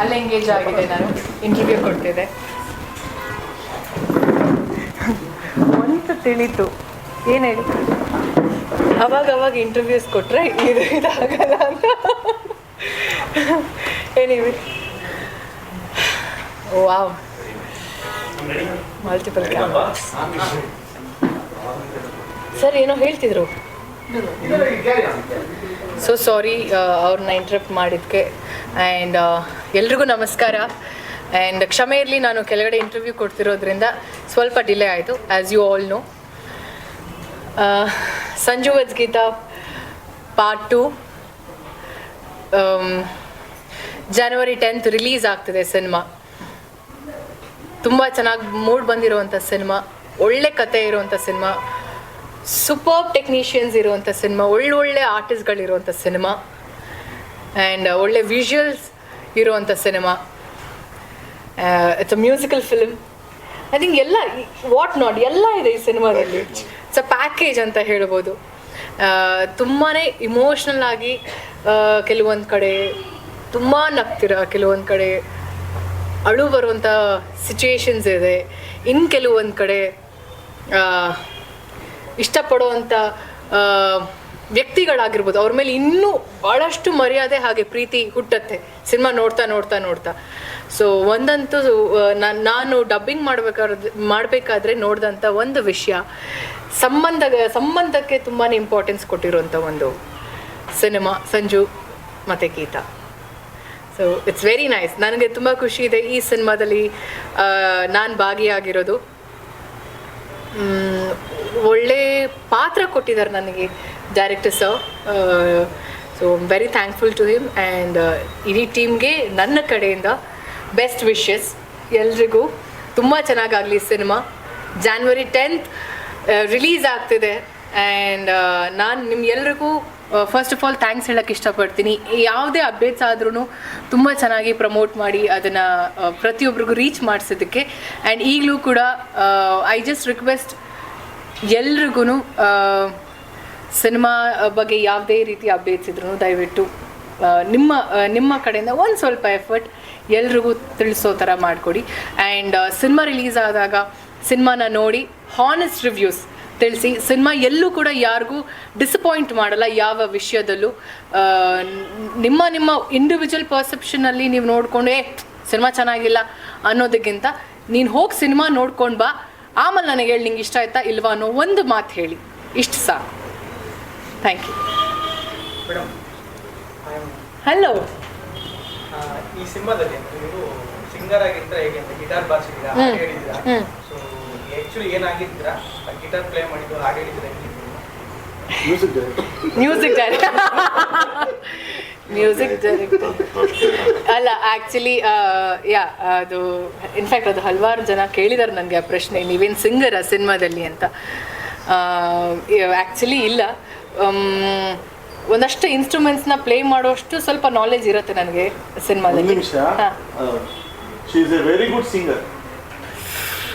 ಅಲ್ಲೇ ಎಂಗೇಜ್ ಆಗಿದೆ ನಾನು. ಇಂಟರ್ವ್ಯೂ ಕೊಡ್ತಿದ್ದೆ. ಒಂದು ತಿಳಿತು. ಏನು ಹೇಳಿ? ಅವಾಗ ಅವಾಗ ಇಂಟರ್ವ್ಯೂಸ್ ಕೊಟ್ರೆ ಇದು ಇದಾಗಲ್ಲ ಅಂತ. ಏನಿವೆ ವಾವ್ ಮಲ್ಟಿಪಲ್ ಸರ್ ಏನೋ ಹೇಳ್ತಿದ್ರು. ಸೊ ಸಾರಿ ಅವ್ರನ್ನ ಇಂಟ್ರಪ್ಟ್ ಮಾಡಿದ್ದಕ್ಕೆ ಆ್ಯಂಡ್ ಎಲ್ರಿಗೂ ನಮಸ್ಕಾರ. ಆ್ಯಂಡ್ ಕ್ಷಮೆ ಇರಲಿ, ನಾನು ಕೆಳಗಡೆ ಇಂಟರ್ವ್ಯೂ ಕೊಡ್ತಿರೋದ್ರಿಂದ ಸ್ವಲ್ಪ ಡಿಲೇ ಆಯಿತು as you all know Sanju weds Geetha part two January tenth release ಆಗ್ತಿದೆ ಸಿನಿಮಾ ತುಂಬ ಚೆನ್ನಾಗಿ ಮೂಡ್ ಬಂದಿರುವಂಥ ಸಿನಿಮಾ ಒಳ್ಳೆ ಕತೆ ಇರುವಂಥ ಸಿನಿಮಾ ಸೂಪರ್ ಟೆಕ್ನಿಷಿಯನ್ಸ್ ಇರುವಂಥ ಸಿನಿಮಾ ಒಳ್ಳೊಳ್ಳೆ ಆರ್ಟಿಸ್ಟ್ಗಳಿರುವಂಥ ಸಿನಿಮಾ ಆ್ಯಂಡ್ ಒಳ್ಳೆ ವಿಜುವಲ್ಸ್ ಇರುವಂಥ cinema it's a musical film I think ಎಲ್ಲ ವಾಟ್ ನಾಟ್ ಎಲ್ಲ ಇದೆ ಈ ಸಿನಿಮಾದಲ್ಲಿ ಇಟ್ಸ್ ಅ ಪ್ಯಾಕೇಜ್ ಅಂತ ಹೇಳ್ಬೋದು. ತುಂಬಾ ಇಮೋಷ್ನಲ್ ಆಗಿ ಕೆಲವೊಂದು ಕಡೆ ತುಂಬ ನಗ್ತಿರ ಕೆಲವೊಂದು ಕಡೆ ಅಳು ಬರುವಂಥ ಸಿಚುಯೇಷನ್ಸ್ ಇದೆ. ಇನ್ನು ಕೆಲವೊಂದು ಕಡೆ ಆ, ಇಷ್ಟಪಡುವಂಥ ವ್ಯಕ್ತಿಗಳಾಗಿರ್ಬೋದು. ಅವ್ರ ಮೇಲೆ ಇನ್ನೂ ಭಾಳಷ್ಟು ಮರ್ಯಾದೆ ಹಾಗೆ ಪ್ರೀತಿ ಹುಟ್ಟತ್ತೆ. ಸಿನಿಮಾ ನೋಡ್ತಾ ನೋಡ್ತಾ ನೋಡ್ತಾ. ಸೊ ಒಂದಂತೂ ನಾನು ಡಬ್ಬಿಂಗ್ ಮಾಡ್ಬೇಕಾದ್ರೆ, ಮಾಡಬೇಕಾದ್ರೆ ನೋಡಿದಂಥ ಒಂದು ವಿಷಯ, ಸಂಬಂಧ, ಸಂಬಂಧಕ್ಕೆ ತುಂಬಾ ಇಂಪಾರ್ಟೆನ್ಸ್ ಕೊಟ್ಟಿರುವಂಥ ಒಂದು ಸಿನಿಮಾ. ಸಂಜು ಮತ್ತು Geetha. So it's very nice ನನಗೆ ತುಂಬ ಖುಷಿ ಇದೆ ಈ ಸಿನಿಮಾದಲ್ಲಿ ನಾನು ಭಾಗಿಯಾಗಿರೋದು. ಒಳ್ಳೆ ಪಾತ್ರ ಕೊಟ್ಟಿದ್ದಾರೆ ನನಗೆ director sir so very thankful to him and ಇಡೀ ಟೀಮ್ಗೆ ನನ್ನ ಕಡೆಯಿಂದ ಬೆಸ್ಟ್ ವಿಶಸ್ ಎಲ್ರಿಗೂ ತುಂಬ ಚೆನ್ನಾಗಾಗಲಿ cinema January tenth release and and ನಾನು ನಿಮ್ಮ ಎಲ್ರಿಗೂ ಫಸ್ಟ್ ಆಫ್ ಆಲ್ ಥ್ಯಾಂಕ್ಸ್ ಹೇಳಕ್ಕೆ ಇಷ್ಟಪಡ್ತೀನಿ. ಯಾವುದೇ ಅಪ್ಡೇಟ್ಸ್ ಆದ್ರೂ ತುಂಬ ಚೆನ್ನಾಗಿ ಪ್ರಮೋಟ್ ಮಾಡಿ ಅದನ್ನು ಪ್ರತಿಯೊಬ್ಬರಿಗೂ ರೀಚ್ ಮಾಡಿಸೋದಕ್ಕೆ. ಆ್ಯಂಡ್ ಈಗಲೂ ಕೂಡ ಐ ಜಸ್ಟ್ ರಿಕ್ವೆಸ್ಟ್ ಎಲ್ರಿಗೂ ಸಿನಿಮಾ ಬಗ್ಗೆ ಯಾವುದೇ ರೀತಿ ಅಪ್ಡೇಟ್ಸ್ ಇದ್ರೂ ದಯವಿಟ್ಟು ನಿಮ್ಮ ನಿಮ್ಮ ಕಡೆಯಿಂದ ಒಂದು ಸ್ವಲ್ಪ ಎಫರ್ಟ್ ಎಲ್ರಿಗೂ ತಿಳಿಸೋ ಥರ ಮಾಡಿಕೊಡಿ. ಆ್ಯಂಡ್ ಸಿನಿಮಾ ರಿಲೀಸ್ ಆದಾಗ ಸಿನಿಮಾನ ನೋಡಿ ಹಾನೆಸ್ಟ್ ರಿವ್ಯೂಸ್ ತಿಳಿಸಿ, ಸಿನಿಮಾ ಎಲ್ಲೂ ಕೂಡ ಯಾರಿಗೂ ಡಿಸಪಾಯಿಂಟ್ ಮಾಡಲ್ಲ ಯಾವ ವಿಷಯದಲ್ಲೂ. ನಿಮ್ಮ ನಿಮ್ಮ ಇಂಡಿವಿಜುವಲ್ ಪರ್ಸೆಪ್ಷನಲ್ಲಿ ನೀವು ನೋಡಿಕೊಂಡು, ಏ, ಸಿನಿಮಾ ಚೆನ್ನಾಗಿಲ್ಲ ಅನ್ನೋದಕ್ಕಿಂತ ನೀನು ಹೋಗಿ ಸಿನಿಮಾ ನೋಡ್ಕೊಂಡು ಬಾ ಆಮೇಲೆ ನನಗೆ ಹೇಳಿ ನಿಂಗೆ ಇಷ್ಟ ಆಯ್ತಾ ಇಲ್ವಾ ಅನ್ನೋ ಒಂದು ಮಾತು ಹೇಳಿ. ಇಷ್ಟು ಸಾ ಥ್ಯಾಂಕ್ ಯು ಮೇಡಮ್ ಹಲೋ ಈ ಸಿನಿಮಾದಲ್ಲಿ ನೀವು ಸಿಂಗರ್ ಆಗಿದ್ರೆ ಹೇಗೆ ಅಂತ ಗಿಟಾರ್ ಬಾರಿಸಿದ್ದೀರಾ? ಹೇಳಿದ್ದೀರಾ? ಹ್ಮ್. ಸೊ ಆಕ್ಚುಲಿ ಏನಾಗಿದ್ದೀರಾ? ಗಿಟಾರ್ ಪ್ಲೇ ಮಾಡಿದ್ದು ಹಾಡು ಹೇಳಿದ್ದೀರಾ? ಮ್ಯೂಸಿಕ್ ಡೈರೆಕ್ಟರ್ ಮ್ಯೂಸಿಕ್ ಡೈರೆಕ್ಟರ್ ಅಲ್ಲ ಆ್ಯಕ್ಚುಲಿ ಯಾ ಅದು ಇನ್ಫ್ಯಾಕ್ಟ್ ಅದು ಹಲವಾರು ಜನ ಕೇಳಿದ್ದಾರೆ ನನಗೆ ಆ ಪ್ರಶ್ನೆ ನೀವೇನು ಸಿಂಗರ ಸಿನಿಮಾದಲ್ಲಿ ಅಂತ. ಆ್ಯಕ್ಚುಲಿ ಇಲ್ಲ. ಆಮ್, ಒಂದಷ್ಟು ಇನ್ಸ್ಟ್ರೂಮೆಂಟ್ಸ್ನ ಪ್ಲೇ ಮಾಡೋಷ್ಟು ಸ್ವಲ್ಪ ನಾಲೆಜ್ ಇರುತ್ತೆ ನನಗೆ ಒಂದು ಸಿನಿಮಾದಲ್ಲಿ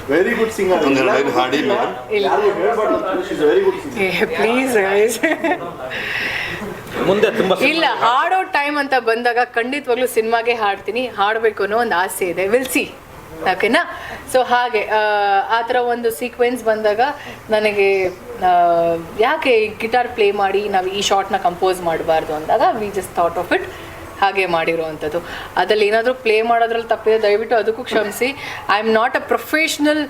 very good singer very good singer please ಮುಂದೆ ತುಂಬಾ ಇಲ್ಲ ಹಾಡೋ ಟೈಮ್ ಅಂತ ಬಂದಾಗ ಖಂಡಿತವಾಗ್ಲೂ ಸಿನಿಮಾಗೆ ಹಾಡ್ತೀನಿ. ಹಾಡಬೇಕು ಅನ್ನೋ ಒಂದು ಆಸೆ ಇದೆ. ವಿಲ್ ಸಿ ಓಕೆನಾ ಸೊ ಹಾಗೆ ಆ, ಥರ ಒಂದು ಸೀಕ್ವೆನ್ಸ್ ಬಂದಾಗ ನನಗೆ ಯಾಕೆ ಗಿಟಾರ್ ಪ್ಲೇ ಮಾಡಿ ನಾವು ಈ ಶಾರ್ಟ್ನ ಕಂಪೋಸ್ ಮಾಡಬಾರ್ದು ಅಂದಾಗ we just thought of it ಹಾಗೆ ಮಾಡಿರುವಂಥದ್ದು. ಅದರಲ್ಲಿ ಏನಾದರೂ ಪ್ಲೇ ಮಾಡೋದ್ರಲ್ಲಿ ತಪ್ಪಿದೆ ದಯವಿಟ್ಟು ಅದಕ್ಕೂ ಕ್ಷಮಿಸಿ. I am not a professional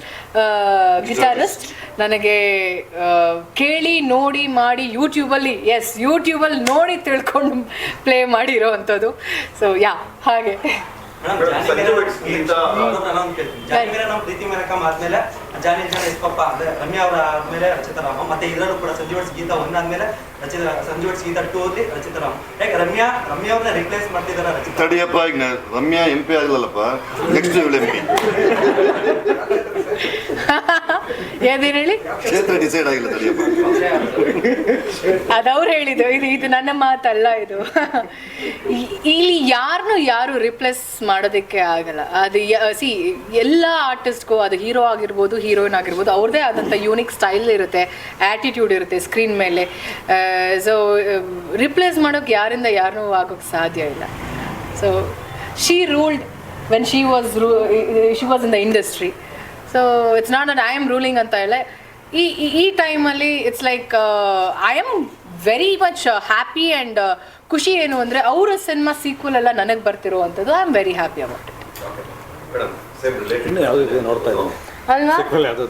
guitarist ನನಗೆ ಕೇಳಿ ನೋಡಿ ಮಾಡಿ ಯೂಟ್ಯೂಬಲ್ಲಿ ಎಸ್ ಯೂಟ್ಯೂಬಲ್ಲಿ ನೋಡಿ ತಿಳ್ಕೊಂಡು ಪ್ಲೇ ಮಾಡಿರೋ ಅಂಥದ್ದು ಸೊ ಯಾ ಹಾಗೆ ಆದ್ಮೇಲೆ ಜಾನಿ ಜಾನ ಇಸ್ಪಪ್ಪ ಅಂದ್ರೆ ರಮ್ಯಾ ಅವರ ಆದ್ಮೇಲೆ ರಚಿತಾ ರಾಮ ಮತ್ತೆ ಇದರಲ್ಲೂ ಕೂಡ ಸಂಜೀವ್ ಗೀತ ಗೀತಾ ಒಂದಾದ್ಮೇಲೆ ರಚಿತ ಸಂಜೀವ್ ಗೀತ ಟೂ ಅಲ್ಲಿ ರಚಿತಾ ರಾಮ್ ಯಾಕೆ ರಮ್ಯಾ ರಮ್ಯಾ ಅವ್ರನ್ನ ರಿಪ್ಲೇಸ್ ಮಾಡ್ತಿದಾರ ತಡಿಯಪ್ಪ ಈಗ ರಮ್ಯಾ ಎಂ ಪಿ ಆಗ್ಲಲ್ಲಪ್ಪ. ನೆಕ್ಸ್ಟ್ ಇವಳು ಎಂ ಪಿ ಯಾವ್ದೇನು ಹೇಳಿ? ಕ್ಷೇತ್ರ ಡಿಸೈಡ್ ಆಗಿಲ್ಲ ತಡಿಯಪ್ಪ. ಅದವ್ರು ಹೇಳಿದ್ದು ಇದು ಇದು ನನ್ನ ಮಾತಲ್ಲ ಇದು. ಇಲ್ಲಿ ಯಾರನ್ನು ಯಾರು ರಿಪ್ಲೇಸ್ ಮಾಡೋದಕ್ಕೆ ಆಗಲ್ಲ. ಅದು ಸಿ ಎಲ್ಲ ಆರ್ಟಿಸ್ಟ್ಗೂ ಅದು ಹೀರೋ ಆಗಿರ್ಬೋದು ಹೀರೋಯಿನ್ ಆಗಿರ್ಬೋದು ಅವ್ರದ್ದೇ ಆದಂಥ ಯೂನಿಕ್ ಸ್ಟೈಲ್ ಇರುತ್ತೆ ಆ್ಯಟಿಟ್ಯೂಡ್ ಇರುತ್ತೆ ಸ್ಕ್ರೀನ್ ಮೇಲೆ. ಸೊ ರಿಪ್ಲೇಸ್ ಮಾಡೋಕೆ ಯಾರಿಂದ ಯಾರನ್ನೂ ಆಗೋಕ್ಕೆ ಸಾಧ್ಯ ಇಲ್ಲ. So she ruled when she was she was in the industry so it's not that I am ruling ಅಂತ ಹೇಳಿ ಈ ಈ- ಟೈಮಲ್ಲಿ it's like I am very much happy and ಖುಷಿ ಏನು ಅಂದರೆ ಅವರ ಸಿನಿಮಾ ಸೀಕ್ವಲ್ ಎಲ್ಲ ನನಗೆ ಬರ್ತಿರುವಂಥದ್ದು I am very happy about it ನೋಡ್ತಾ ಸೇಮ್ ರಿಲೇಟೆಡ್ ಇನ್ನು ಯಾವುದಿದೆ ನೋಡ್ತಾ ಇದ್ದೀನಿ ಅಲ್ವಾ